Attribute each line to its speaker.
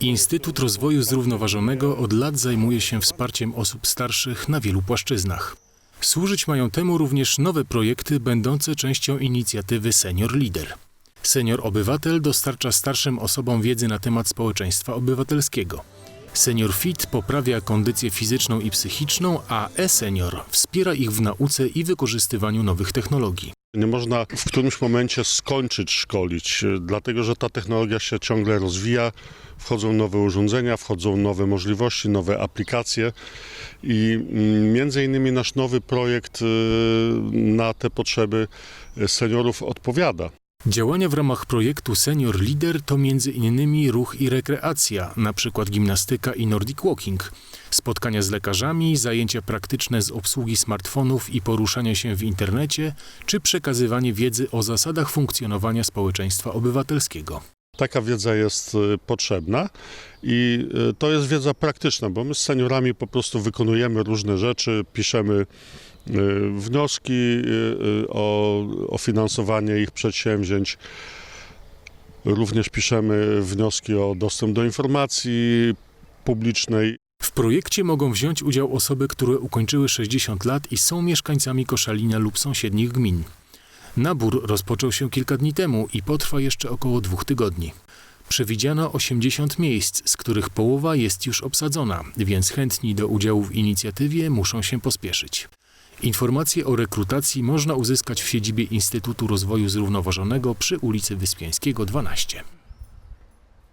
Speaker 1: Instytut Rozwoju Zrównoważonego od lat zajmuje się wsparciem osób starszych na wielu płaszczyznach. Służyć mają temu również nowe projekty będące częścią inicjatywy Senior Leader. Senior Obywatel dostarcza starszym osobom wiedzy na temat społeczeństwa obywatelskiego. Senior Fit poprawia kondycję fizyczną i psychiczną, a e-senior wspiera ich w nauce i wykorzystywaniu nowych technologii.
Speaker 2: Nie można w którymś momencie skończyć szkolić, y, dlatego że ta technologia się ciągle rozwija, wchodzą nowe urządzenia, wchodzą nowe możliwości, nowe aplikacje i mm, między innymi nasz nowy projekt y, na te potrzeby y, seniorów odpowiada.
Speaker 1: Działania w ramach projektu Senior Leader to m.in. ruch i rekreacja, np. gimnastyka i Nordic Walking, spotkania z lekarzami, zajęcia praktyczne z obsługi smartfonów i poruszania się w internecie, czy przekazywanie wiedzy o zasadach funkcjonowania społeczeństwa obywatelskiego.
Speaker 2: Taka wiedza jest y, potrzebna i y, to jest wiedza praktyczna, bo my z seniorami po prostu wykonujemy różne rzeczy, piszemy wnioski y, y, o, o finansowanie ich przedsięwzięć. Również piszemy wnioski o dostęp do informacji publicznej.
Speaker 1: W projekcie mogą wziąć udział osoby, które ukończyły 60 lat i są mieszkańcami Koszalina lub sąsiednich gmin. Nabór rozpoczął się kilka dni temu i potrwa jeszcze około dwóch tygodni. Przewidziano 80 miejsc, z których połowa jest już obsadzona, więc chętni do udziału w inicjatywie muszą się pospieszyć. Informacje o rekrutacji można uzyskać w siedzibie Instytutu Rozwoju Zrównoważonego przy ulicy Wyspiańskiego 12.